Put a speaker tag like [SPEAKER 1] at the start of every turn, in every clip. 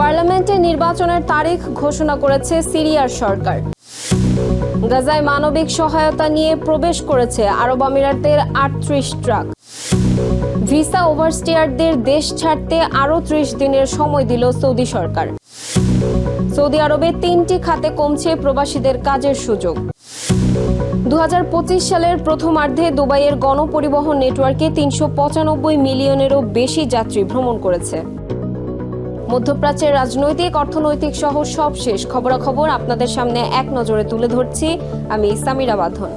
[SPEAKER 1] পার্লামেন্টে নির্বাচনের তারিখ ঘোষণা করেছে সিরিয়ার সরকার। গাজায় মানবিক সহায়তা নিয়ে প্রবেশ করেছে আরব আমিরাতের আটত্রিশ ট্রাক। ভিসা ওভারস্টেয়ারদের দেশ ছাড়তে আরও ত্রিশ দিনের সময় দিল সৌদি সরকার। সৌদি আরবে তিনটি খাতে কমছে প্রবাসীদের কাজের সুযোগ। দু হাজার পঁচিশ সালের প্রথমার্ধে দুবাইয়ের গণপরিবহন নেটওয়ার্কে তিনশো পঁচানব্বই মিলিয়নেরও বেশি যাত্রী ভ্রমণ করেছে। মধ্যপ্রাচ্যের রাজনৈতিক, অর্থনৈতিক সহ সব শেষ খবরাখবর আপনাদের সামনে এক নজরে তুলে ধরছি। আমি সামিরা বাঁধন।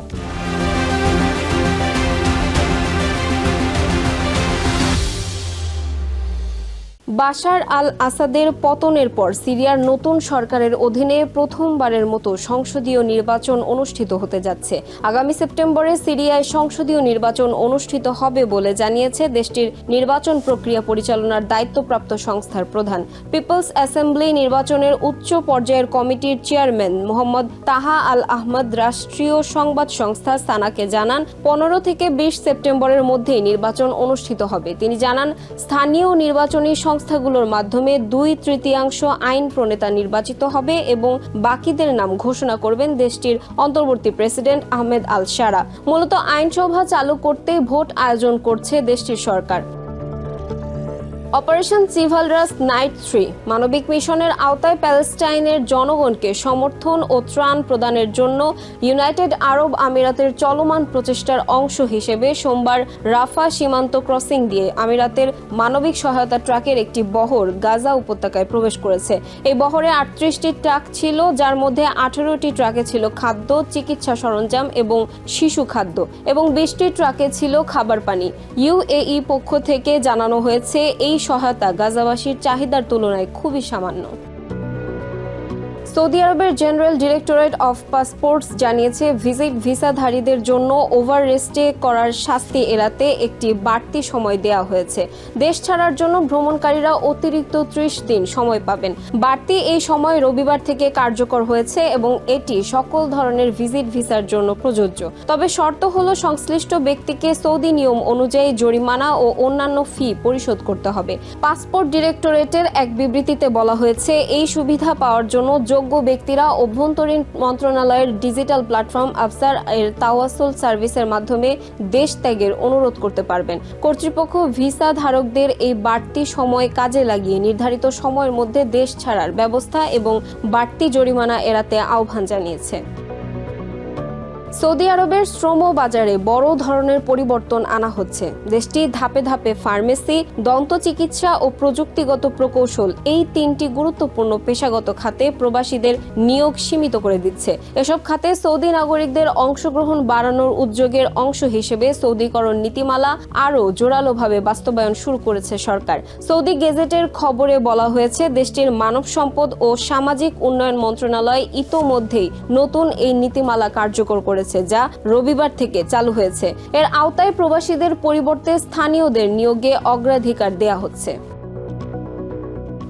[SPEAKER 1] বাশার আল আসাদের পতনের পর সিরিয়ার নতুন সরকারের অধীনে প্রথমবারের মতো সংসদীয় নির্বাচন অনুষ্ঠিত হতে যাচ্ছে। আগামী সেপ্টেম্বরে সিরিয়ায় সংসদীয় নির্বাচন অনুষ্ঠিত হবে বলে জানিয়েছে দেশটির নির্বাচন প্রক্রিয়া পরিচালনার দায়িত্বপ্রাপ্ত সংস্থার প্রধান। পিপলস অ্যাসেম্বলি নির্বাচনের উচ্চ পর্যায়ের কমিটির চেয়ারম্যান মোহাম্মদ তাহা আল আহমদ রাষ্ট্রীয় সংবাদ সংস্থা সানাকে জানান, পনেরো থেকে বিশ সেপ্টেম্বরের মধ্যেই নির্বাচন অনুষ্ঠিত হবে। তিনি জানান, স্থানীয় নির্বাচনী সংস্থাগুলোর মাধ্যমে দুই তৃতীয়াংশ আইন প্রণেতা নির্বাচিত হবে এবং বাকিদের নাম ঘোষণা করবেন দেশটির অন্তর্বর্তী প্রেসিডেন্ট আহমেদ আল সারা মূলত আইনসভা চালু করতে ভোট আয়োজন করছে দেশটির সরকার। অপারেশন সিভালরাস নাইট থ্রি, মানবিক মিশনের আওতায় প্যালেস্টাইনের জনগণকে সমর্থন ও ত্রাণ প্রদানের জন্য ইউনাইটেড আরব আমিরাতের চলমান প্রচেষ্টার অংশ হিসেবে সোমবার রাফা সীমান্ত ক্রসিং দিয়ে আমিরাতের মানবিক সহায়তা ট্রাকের একটি বহর গাজা উপত্যকায় প্রবেশ করেছে। এই বহরে আটত্রিশটি ট্রাক ছিল, যার মধ্যে আঠেরোটি ট্রাকে ছিল খাদ্য, চিকিৎসা সরঞ্জাম এবং শিশু খাদ্য এবং বিশটি ট্রাকে ছিল খাবার পানি। ইউএই পক্ষ থেকে জানানো হয়েছে, এই সহায়তা গাজাবাসীর চাহিদার তুলনায় খুবই সামান্য। সৌদি আরবের জেনারেল ডিরেক্টরেট অফ পাসপোর্টস জানিয়েছে ভিজিট ভিসাধারীদের জন্য ওভার রেস্টে করার শাস্তি এড়াতে একটি বাড়তি সময় দেওয়া হয়েছে। দেশ ছাড়ার জন্য ভ্রমণকারীরা অতিরিক্ত ত্রিশ দিন সময় পাবেন। বাড়তি এই সময় রবিবার থেকে কার্যকর হয়েছে এবং এটি সকল ধরনের ভিজিট ভিসার জন্য প্রযোজ্য। তবে শর্ত হলো সংশ্লিষ্ট ব্যক্তিকে সৌদি নিয়ম অনুযায়ী জরিমানা ও অন্যান্য ফি পরিশোধ করতে হবে। পাসপোর্ট ডিরেক্টরেটের এক বিবৃতিতে বলা হয়েছে, এই সুবিধা পাওয়ার জন্য যোগ্য ব্যক্তিরা অভ্যন্তরীণ মন্ত্রণালয়ের ডিজিটাল প্ল্যাটফর্ম আফসার এর তাওয়াসুল সার্ভিসের মাধ্যমে দেশ ত্যাগের অনুরোধ করতে পারবেন। কর্তৃপক্ষ ভিসা ধারকদের এই বাড়তি সময় কাজে লাগিয়ে নির্ধারিত সময়ের মধ্যে দেশ ছাড়ার ব্যবস্থা এবং বাড়তি জরিমানা এড়াতে আহ্বান জানিয়েছে। সৌদি আরবের শ্রম বাজারে বড় ধরনের পরিবর্তন আনা হচ্ছে। দেশটি ধাপে ধাপে ফার্মেসি দন্ত চিকিৎসা ও প্রযুক্তিগত প্রকৌশল এই তিনটি গুরুত্বপূর্ণ পেশাগত খাতে প্রবাসীদের নিয়োগ সীমিত করে দিচ্ছে। এসব খাতে সৌদি নাগরিকদের অংশগ্রহণ বাড়ানোর উদ্যোগের অংশ হিসেবে সৌদিকরণ নীতিমালা আরও জোরালোভাবে বাস্তবায়ন শুরু করেছে সরকার। সৌদি গেজেটের খবরে বলা হয়েছে, দেশটির মানব সম্পদ ও সামাজিক উন্নয়ন মন্ত্রণালয় ইতোমধ্যেই নতুন এই নীতিমালা কার্যকর করেছে। যা রবিবার থেকে চালু হয়েছে। এর আওতায় প্রবাসীদের পরিবর্তে স্থানীয়দের নিয়োগে অগ্রাধিকার দেয়া হচ্ছে।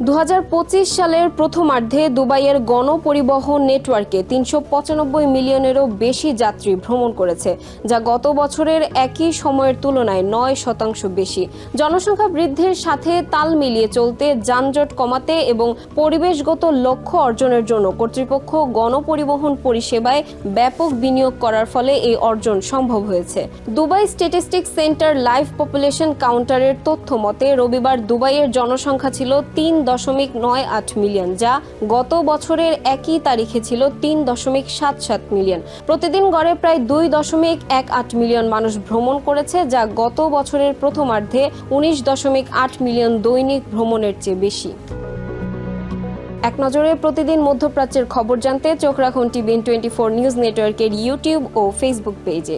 [SPEAKER 1] দু হাজার পঁচিশ সালের প্রথমার্ধে দুবাইয়ের গণপরিবহন নেটওয়ার্কে তিনশো পঁচানব্বই মিলিয়নেরও বেশি যাত্রী ভ্রমণ করেছে, যা গত বছরের একই সময়ের তুলনায় নয় শতাংশ বেশি। জনসংখ্যা বৃদ্ধির সাথে তাল মিলিয়ে চলতে যানজট কমাতে এবং পরিবেশগত লক্ষ্য অর্জনের জন্য কর্তৃপক্ষ গণপরিবহন পরিষেবায় ব্যাপক বিনিয়োগ করার ফলে এই অর্জন সম্ভব হয়েছে। Dubai statistic centre live population কাউন্টারের তথ্য মতে, রবিবার দুবাইয়ের জনসংখ্যা ছিল তিন দশমিক নয় আট মিলিয়ন, যা গত বছরের একই তারিখে ছিল তিন দশমিক সাত সাত মিলিয়ন। প্রতিদিন গড়ে প্রায় দুই দশমিক এক আট মিলিয়ন মানুষ ভ্রমণ করেছে, যা গত বছরের প্রথমার্ধে উনিশ দশমিক আট মিলিয়ন দৈনিক ভ্রমণের চেয়ে বেশি। এক নজরে প্রতিদিন মধ্যপ্রাচ্যের খবর জানতে চোখ রাখুন টিভিএন টোয়েন্টি ফোর নিউজ নেটওয়ার্কের ইউটিউব ও ফেসবুক পেজে।